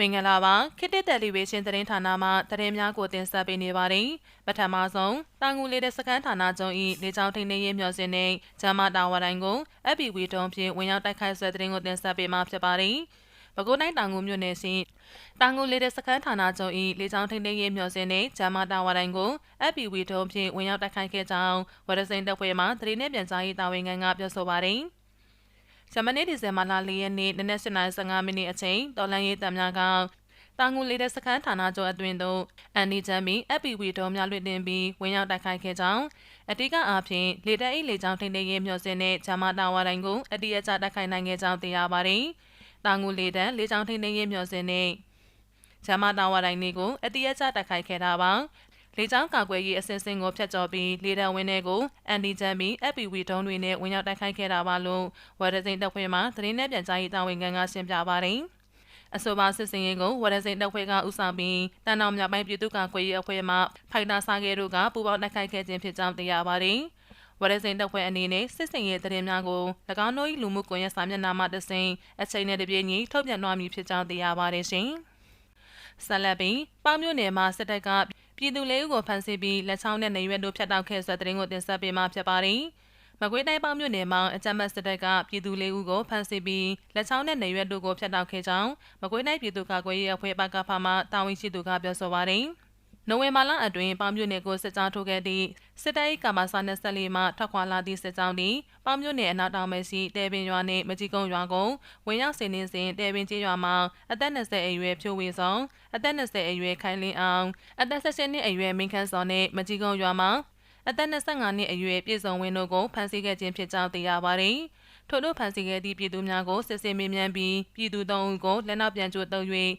မင်္ဂလာပါခေတ်တက်တယ်လီဗေးရှင်းသတင်းဌာနမှသတင်းများကိုတင်ဆက်ပေးနေပါတယ်ပထမဆုံးတာငူလေးတဲ့စကန်ဌာနချုပ်၏လေကြောင်းထိန်းသိမ်းရေးမျှော်စင်နှင့်ဂျာမတာဝတိုင်းကို FPV တုံးဖြင့်ဝင်ရောက်တိုက်ခိုက်ဆွဲသတင်းကိုတင်ဆက်ပေးမှာဖြစ်ပါတယ်ပဲခူးတိုင်းတောင်ငူမြို့နယ်ရှိတောင်ငူလေးတဲ့စကန်ဌာနချုပ်၏လေကြောင်းထိန်းသိမ်းရေးမျှော်စင်နှင့်ဂျာမတာဝတိုင်းကို FPV တုံးဖြင့်ဝင်ရောက်တိုက်ခိုက်ခဲ့ကြောင်းဝရစိန်တပ်ဖွဲ့မှသတင်းနဲ့ပြန်ကြားရေးတာဝန်ခံကပြောဆိုပါတယ် ဇမနေ့ဒီဇင်ဘာလ၄ရက်နေ့နနက်7:15မိနစ်အချိန်တော်လန်ရေးတပ်များကတာငူလေးတဲ့စခန်းဌာနချုပ်အတွင်းသို့အန်ဒီချမ်မီ FPV တုံးများလွှင့်တင်ပြီးဝင်ရောက်တိုက်ခိုက်ခဲ့ကြောင်းအတိကအားဖြင့်လေတပ်အိတ်လေကြောင်းထိန်းသိမ်းရေးမျှော်စင်တဲ့ဂျာမာတာဝါတိုင်းကိုအတိအကျတိုက်ခိုက်နိုင်ခဲ့ကြောင်းသိရပါတယ်။တာငူလေတပ်လေကြောင်းထိန်းသိမ်းရေးမျှော်စင်တဲ့ဂျာမာတာဝါတိုင်းကိုအတိအကျတိုက်ခိုက်ခဲ့တာပါ။ လေကြောင်းကာကွယ်ရေးအစင်းစင်းကိုဖျက်ကျော်ပြီးလေတပ်ဝင်းတွေကိုအန်ဒီဂျမ်မီ FPV ဒုံးတွေနဲ့ဝင်ရောက်တိုက်ခိုက်ခဲ့တာပါလို့ဝရဒစိန်တပ်ဖွဲ့မှသတင်းနဲ့ပြန်ကြားရေးတာဝန်ခံကရှင်းပြပါတယ်။အဆိုပါစစ်စင်ရေးကိုဝရစိန်တပ်ဖွဲ့ကဦးဆောင်ပြီးတန်တော်မြပိုင်းပြည်သူ့ကာကွယ်ရေးအဖွဲ့မှဖိုက်တာစားခဲ့တို့ကပူးပေါင်းတိုက်ခိုက်ခဲ့ခြင်းဖြစ်ကြောင်းသိရပါတယ်။ဝရစိန်တပ်ဖွဲ့အနေနဲ့စစ်စင်ရေးသတင်းများကို၎င်းတို့၏လူမှုကွန်ရက်စာမျက်နှာမှတဆင့်အချိန်နဲ့တပြေးညီထုတ်ပြန်သွားမည်ဖြစ်ကြောင်းသိရပါတယ်ရှင်။ဆက်လက်ပြီးပေါမြို့နယ်မှာစစ်တပ်က ပြည်သူလေးဦးကိုဖမ်းဆီးပြီးလက်ချောင်းနဲ့နေရွက်တို့ဖျက်တောက်ခဲ့ဆိုတဲ့သတင်းကိုတင်ဆက်ပေးမှာဖြစ်ပါတယ်။မကွေးတိုင်းပေါင်းမြို့နယ်မှာအကြမ်းဖက်စစ်တပ်ကပြည်သူလေးဦးကိုဖမ်းဆီးပြီးလက်ချောင်းနဲ့နေရွက်တို့ကိုဖျက်တောက်ခဲ့ကြောင်းမကွေးတိုင်းပြည်သူ့ကာကွယ်ရေးအဖွဲ့ပကဖမှတာဝန်ရှိသူကပြောဆိုပါတယ်။ နိုဝင်ဘာလအတွင်းပေါင်းမြို့နယ်ကိုစစ်ကြောင်းထိုးခဲ့သည့်စစ်တပ်၏ကာမစာ24မှထွက်ခွာလာသည့်စစ်ကြောင်းသည်ပေါင်းမြို့နယ်အနောက်တောင်မဲရှိတဲပင်ရွာနှင့်မကြီးကုန်းရွာကိုဝင်ရောက်ဆင်းနှင်းစဉ်တဲပင်ကျေးရွာမှာအသက်20အရွယ်ဖြိုးဝေဆောင်အသက်20အရွယ်ခိုင်လင်းအောင်အသက်16နှစ်အရွယ်မင်းခန့်စောနှင့်မကြီးကုန်းရွာမှာအသက်25နှစ်အရွယ်ပြည်စုံဝင်းတို့ကိုဖမ်းဆီးခဲ့ခြင်းဖြစ်ကြောင်းသိရပါတယ်။ထို့သောဖမ်းဆီးခဲ့သည့်ပြည်သူများကိုစစ်ဆေးမေးမြန်းပြီးပြည်သူသုံးဦးကိုလက်နောက်ပြန်ကြိုးတုပ်၍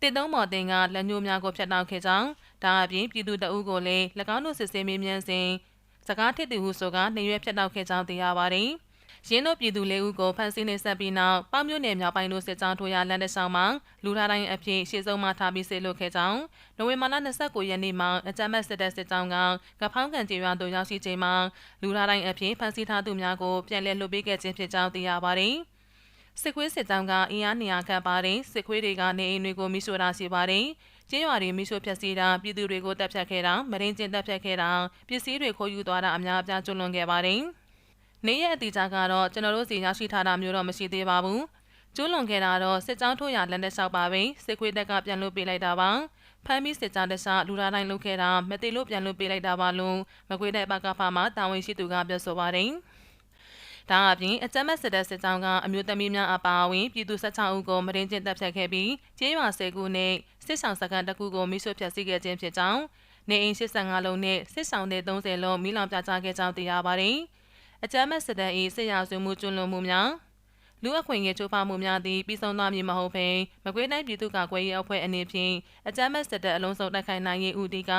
တစ်သုံးမော်တင်ကလက်ညှိုးများကိုဖျက်တောက်ခဲ့ကြောင်း ဒါအပြင်ပြည်သူတအုပ်ကိုလည်း၎င်းတို့စစ်ဆေးမေးမြန်းစဉ်စကားထစ်သူဟုဆိုကနေရွက်ဖျက်တောက်ခဲ့ကြောင်းသိရပါတယ်။ရင်းတို့ပြည်သူလေးဦးကိုဖမ်းဆီးနေဆက်ပြီးနောက်ပေါမြို့နယ်မြောက်ပိုင်းတို့စစ်ကြောင်းထိုးရလမ်းတစ်ဆောင်မှာလူထားတိုင်းအဖြစ်ရှေ့ဆုံးမှထားပြီးဆေးလို့ခဲ့ကြောင်းနိုဝင်ဘာလ29ရက်နေ့မှာအကြမ်းဖက်စစ်တပ်စစ်ကြောင်းကကဖောင်းကန်ကျေးရွာသို့ရောက်ရှိချိန်မှာလူထားတိုင်းအဖြစ်ဖမ်းဆီးထားသူများကိုပြန်လည်လွှတ်ပေးခဲ့ခြင်းဖြစ်ကြောင်းသိရပါတယ်။စစ်ခွေးစစ်ကြောင်းကအင်အားနေရာခန့်ပါတယ်စစ်ခွေးတွေကနေအိမ်တွေကိုမိရှို့တာရှိပါတယ် ကျင်းရွာတွေမိရှို့ဖျက်ဆီးတာပြည်သူတွေကိုတပ်ဖြတ်ခဲ့တာမရင်းကျင်းတပ်ဖြတ်ခဲ့တာပစ္စည်းတွေခိုးယူသွားတာအများအပြားကျွလွန်ခဲ့ပါတယ်။နေရဲ့အတိအကျကတော့ကျွန်တော်တို့စီရရှိထားတာမျိုးတော့မရှိသေးပါဘူးကျူးလွန်ခဲ့တာတော့စစ်ကြောင်းထိုးရလက်လက်လျှောက်ပါပဲစစ်ခွေးတက်ကပြန်လို့ပေးလိုက်တာပါဖမ်းပြီးစစ်ကြောင်းတခြားလူသားတိုင်းလုပ်ခဲ့တာမတိလို့ပြန်လို့ပေးလိုက်တာပါလို့မကွေးတဲ့ဘကဖာမှာတာဝန်ရှိသူကပြောဆိုပါတယ် ဒါအပြင်အကြမ်းမဲ့စစ်တပ်စစ်ကြောင်းကအမျိုးသမီးများအပါအဝင်ပြည်သူ16ဦးကိုမရင်းကျင်းတပ်ဖြတ်ခဲ့ပြီးကျေးရွာ10ခုနဲ့စစ်ဆောင်စကန်တစ်ခုကိုမိဆွဖျက်ဆီးခဲ့ခြင်းဖြစ်ကြောင်းနေအိမ်85လုံးနဲ့စစ်ဆောင်တဲ့30လုံးမိလောင်ပြချခဲ့ကြောင်းသိရပါတယ်။အကြမ်းမဲ့စစ်တပ်၏စစ်ရာဇဝမှုကျွလွန်မှုများလူအခွင့်အရေးချိုးဖောက်မှုများသည်ပြီးဆုံးသွားမည်မဟုတ်ဘဲမကွေးတိုင်းပြည်သူ့ကာကွယ်ရေးအဖွဲ့အနေဖြင့်အကြမ်းမဲ့စစ်တပ်အလုံးစုံတိုက်ခိုက်နိုင်ရေးဦးတည်က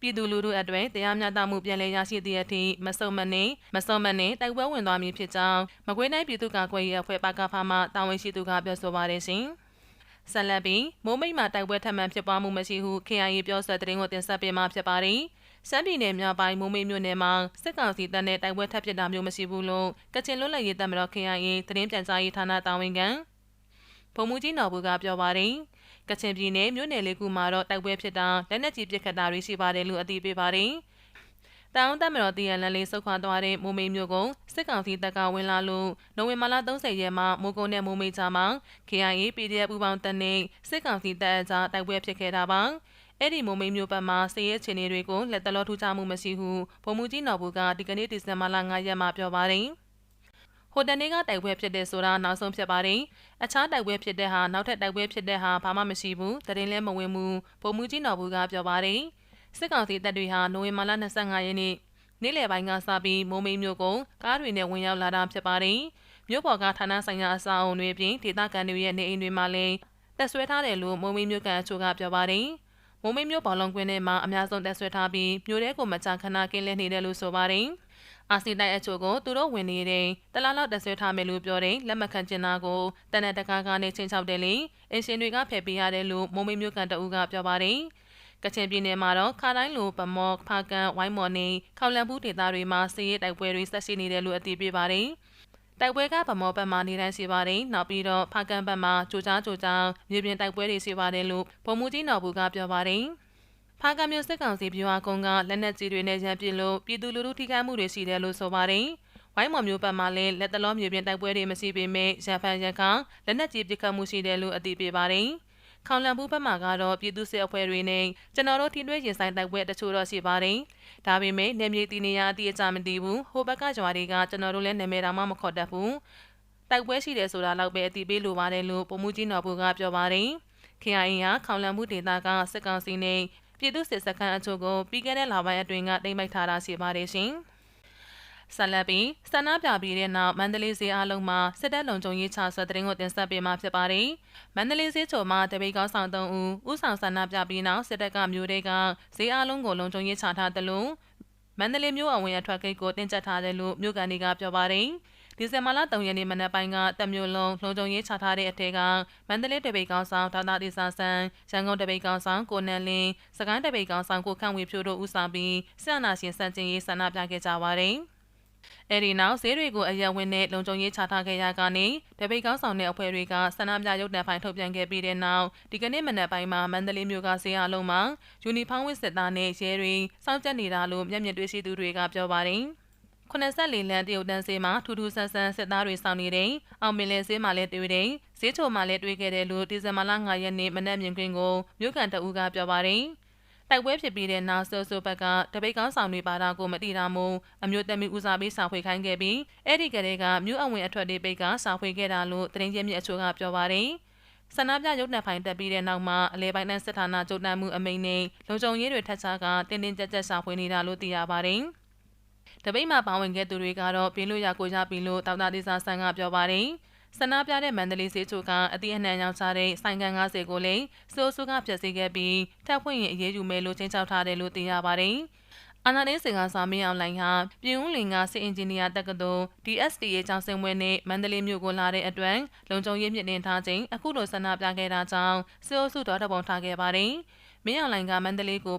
ပြည်သူလူထုအတွက်တရားမျှတမှုပြန်လည်ရရှိသည့်အထိမဆုံမနှင့်မဆုံမနှင့်တိုက်ပွဲဝင်သွားမည်ဖြစ်ကြောင်းမကွေးတိုင်းပြည်သူ့ကာကွယ်ရေးအဖွဲ့ပကဖမှတာဝန်ရှိသူကပြောဆိုပါတယ်ရှင်။ဆက်လက်ပြီးမိုးမိတ်မှာတိုက်ပွဲထပ်မံဖြစ်ပွားမှုမရှိဟု KIA ပြောဆိုတဲ့တင်ကိုတင်ဆက်ပေးမှာဖြစ်ပါတယ်။စမ်းပြည်နယ်မြောက်ပိုင်းမိုးမိတ်မြို့နယ်မှာစစ်ကောင်စီတပ်နဲ့တိုက်ပွဲထပ်ဖြစ်တာမျိုးမရှိဘူးလို့ကချင်လွတ်လပ်ရေးတပ်မတော် KIA သတင်းပြန်ကြားရေးဌာနတာဝန်ခံဗိုလ်မှူးကြီးနော်ဘူးကပြောပါတယ် ကချင်ပြည်နယ်မြို့နယ်လေးခုမှာတော့တိုက်ပွဲဖြစ်တာလက်နက်ကြီးပစ်ခတ်တာတွေရှိပါတယ်လို့အသိပေးပါတယ်တောင်တမတော်တည်ရန်လန်းလေးဆုတ်ခွာသွားတဲ့မိုးမိတ်မြို့ကိုစစ်ကောင်စီတပ်ကဝင်လာလို့နိုဝင်ဘာလ30ရက်မှာမိုးကုန်းနဲ့မိုးမိတ်ကြားမှာ KIA PDF ပူးပေါင်းတပ်နဲ့စစ်ကောင်စီတပ်အကြားတိုက်ပွဲဖြစ်ခဲ့တာပါ။အဲ့ဒီမုံမိတ်မျိုးဘက်မှာစည်ရဲချင်တွေကိုလက်တလောထူးခြားမှုမရှိဟုဗိုလ်မှူးကြီးနော်ဘူးကဒီကနေ့ဒီဇင်ဘာလ9ရက်မှာပြောပါတယ်။ ဟိုတနေ့ကတိုက်ပွဲဖြစ်တဲ့ဆိုတာနောက်ဆုံးဖြစ်ပါတယ်။အခြားတိုက်ပွဲဖြစ်တဲ့ဟာနောက်ထပ်တိုက်ပွဲဖြစ်တဲ့ဟာဘာမှမရှိဘူး။တရင်လဲမဝင်ဘူး။ဗိုလ်မှူးကြီးနော်ဘူးကပြောပါတယ်။စစ်ကောင်စီတပ်တွေဟာနိုဝင်ဘာလ25ရက်နေ့နေ့လယ်ပိုင်းကစပြီးမိုးမိတ်မျိုးကိုကားတွေနဲ့ဝင်ရောက်လာတာဖြစ်ပါတယ်။မြို့ပေါ်ကဌာနဆိုင်ရာအဆောက်အုံတွေပြင်ဒေသခံတွေရဲ့နေအိမ်တွေမှာလည်းတက်ဆွဲထားတယ်လို့မိုးမိတ်မျိုးကန်အချို့ကပြောပါတယ်။မိုးမိတ်မြို့ဘော်လုံးကွင်းထဲမှာအများဆုံးတက်ဆွဲထားပြီးမြို့ထဲကိုမကြာခဏကင်းလဲနေတယ်လို့ဆိုပါတယ်။ အာစီတိုက်အချို့ကိုသူတို့ဝင်နေတဲ့တလားလောက်တက်ဆွဲထားမယ်လို့ပြောတဲ့လက်မခံကျင်နာကိုတနက်တကားကနေချင်းချောက်တယ်လေအင်ရှင်တွေကဖယ်ပေးရတယ်လို့မိုးမိတ်မြို့ကန်တအူးကပြောပါတယ်။ကချင်ပြည်နယ်မှာတော့ခါတိုင်းလိုပမော့ဖာကန်ဝိုင်းမော်နေခေါလန်ဘူးဒေသတွေမှာစစ်ရေးတိုက်ပွဲတွေဆက်ရှိနေတယ်လို့အတည်ပြုပါတယ်။တိုက်ပွဲကဗမောဘက်မှာနေတိုင်းရှိပါတယ်။နောက်ပြီးတော့ဖားကန်ဘက်မှာကြိုကြားကြိုကြားမြေပြင်တိုက်ပွဲတွေရှိပါတယ်လို့ဗိုလ်မှူးကြီးနော်ဘူးကပြောပါတယ်။ ဖားကန်မြို့စစ်ကောင်စီဗျူဟာကုန်းကလက်နက်ကြီးတွေနဲ့ရန်ပစ်လို့ပြည်သူလူထုထိခိုက်မှုတွေရှိတယ်လို့ဆိုပါတယ်။ဝိုင်းမော်မျိုးဘက်မှာလည်းလက်တလုံးမြေပြင်တိုက်ပွဲတွေမရှိပေမဲ့ရန်ဖန်ရန်ခါလက်နက်ကြီးပစ်ခတ်မှုရှိတယ်လို့အသိပေးပါတယ်။ခေါင်လန်ဘူးဘက်မှာကတော့ပြည်သူစစ်အဖွဲ့တွေနဲ့ကျွန်တော်တို့ထိတွေ့ရင်ဆိုင်တိုက်ပွဲတချို့တော့ရှိပါတယ်။ဒါပေမဲ့နေမြေတီနေရအတိအကျမသိဘူး။ဟိုဘက်ကကြွားတွေကကျွန်တော်တို့လည်းနာမည်တော်မှမခေါ်တတ်ဘူး။တိုက်ပွဲရှိတယ်ဆိုတာလောက်ပဲအသိပေးလိုပါတယ်လို့ပုံမှုကြီးနော်ဘူးကပြောပါတယ်။ KIA ဟာခေါင်လန်မှုဒေသကစစ်ကောင်စီနဲ့ ပြည်သူစစ်စခန်းအချို့ကိုပြီးခဲ့တဲ့လပိုင်းအတွင်းကတိမ့်မိုက်ထားတာရှိပါတယ်ရှင်။ဆက်လက်ပြီးဆန္ဒပြပြီးတဲ့နောက်မန္တလေးဈေးအလုံးမှာစစ်တပ်လုံခြုံရေးချဆွဲတဲ့ရင်ကိုတင်ဆက်ပေးမှာဖြစ်ပါတယ်။မန္တလေးဈေးချိုမှာတပိတ်ကောင်းဆောင်3ဦးဥဆောင်ဆန္ဒပြပြီးနောက်စစ်တပ်ကမျိုးတွေကဈေးအလုံးကိုလုံခြုံရေးချထားတယ်လို့မန္တလေးမြို့အဝင်အထွက်ဂိတ်ကိုတင်ကျပ်ထားတယ်လို့မြို့ကန်တွေကပြောပါတယ်။ ဒီဇင်ဘာလ3ရက်နေ့မနက်ပိုင်းကတပ်မျိုးလုံးလုံခြုံရေးချထားတဲ့အထက်ကမန္တလေးတပိတ်ကောင်းဆောင်ဒေါက်တာတိဆာဆန်ရန်ကုန်တပိတ်ကောင်းဆောင်ကိုနန်လင်းစကိုင်းတပိတ်ကောင်းဆောင်ကိုခန့်ဝေဖြိုးတို့ဦးဆောင်ပြီးဆန္ဒရှင်စံကျင်ရေးဆန္ဒပြခဲ့ကြပါတယ်။အဲဒီနောက်ဈေးတွေကိုအရဝင်းနဲ့လုံခြုံရေးချထားခဲ့ရကနေတပိတ်ကောင်းဆောင်တဲ့အဖွဲ့တွေကဆန္ဒပြရုပ်တံဖိုင်ထုတ်ပြန်ခဲ့ပြီးတဲ့နောက်ဒီကနေ့မနက်ပိုင်းမှာမန္တလေးမြို့ကဈေးအလုံးမှာယူနီဖောင်းဝတ်စစ်သားနဲ့ရဲတွေစောင့်ကြပ်နေတာလို့မျက်မြင်တွေ့ရှိသူတွေကပြောပါတယ်။ 84လမ်းတရုတ်တန်းစေးမှာထူးထူးဆန်းဆန်းစစ်သားတွေဆောင်နေတယ်။အောင်မင်းလင်းစေးမှာလည်းတွေ့တယ်။ဈေးချိုမှာလည်းတွေ့ခဲ့တယ်လို့ဒီဇင်ဘာလ9ရက်နေ့မနက်မြင်ကွင်းကိုမြို့ကန်တအူးကပြောပါတယ်။တိုက်ပွဲဖြစ်ပြီးတဲ့နောက်ဆိုဆိုဘက်ကတပိတ်ကောင်းဆောင်တွေပါတာကိုမတိတာမို့အမျိုးသမီးဦးစားပေးစာဖွေခိုင်းခဲ့ပြီးအဲ့ဒီကလေးကမြို့အဝင်အထွက်တွေပိတ်ကစာဖွေခဲ့တာလို့တရင်ချင်းမြစ်အချို့ကပြောပါတယ်ဆန္ဒပြရုပ်နှံဖိုင်တက်ပြီးတဲ့နောက်မှာအလဲပိုင်းနဲ့စစ်ဌာနချုပ်တမ်းမှုအမိန်နဲ့လုံခြုံရေးတွေထပ်ခြားကတင်းတင်းကြပ်ကြပ်စာဖွေနေတာလို့သိရပါတယ်။ တပိတ်မှာပါဝင်ခဲ့သူတွေကတော့ပြင်းလို့ရကိုကြပြီလို့တောက်တာဒေစာဆန်ကပြောပါတယ်။ဆန္ဒပြတဲ့မန္တလေးစေချိုကအတိအနှံရောင်းချတဲ့ဆိုင်ကန်90ကိုလည်းစိုးစိုးကဖျက်ဆီးခဲ့ပြီးထပ်ဖွင့်ရင်အရေးယူမယ်လို့ချင်းချောက်ထားတယ်လို့သိရပါတယ်။အနာနေစင်ကစာမင်းအောင်လိုင်းဟာပြည်ဦးလင်ကစစ်အင်ဂျင်နီယာတက္ကသိုလ် DSTA ကျောင်းစင်ပွဲနဲ့မန္တလေးမြို့ကိုလာတဲ့အတွက်လုံခြုံရေးမြင့်တင်ထားခြင်းအခုလိုဆန္ဒပြခဲ့တာကြောင့်စစ်အုပ်စုတော်တပုံထားခဲ့ပါတယ်။ မင်းအောင်လိုင်ကမန္တလေးကိုဗ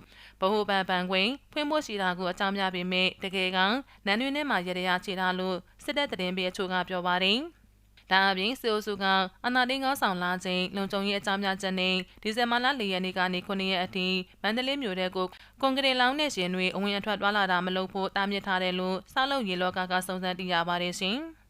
ဟိုပန်ပန်ခွင်ဖွင့်ဖို့ရှိတာကိုအကြောင်းပြပေမဲ့တကယ်ကနန်းတွင်ထဲမှာရရချေတာလို့စစ်တပ်တရင်ပေးအချို့ကပြောပါတယ်။ဒါအပြင်စီအိုစုကအနာတင်းကောင်းဆောင်လာခြင်းလုံခြုံရေးအကြောင်းပြချက်နဲ့ဒီဇင်ဘာလ၄ရက်နေ့ကနေ9ရက်အထိမန္တလေးမြို့ထဲကိုကွန်ကရစ်လောင်းနဲ့ရှင်တွေအဝင်အထွက်သွားလာတာမလုပ်ဖို့တားမြစ်ထားတယ်လို့စောက်လုပ်ရေလောကကစုံစမ်းသိရပါတယ်ရှင်။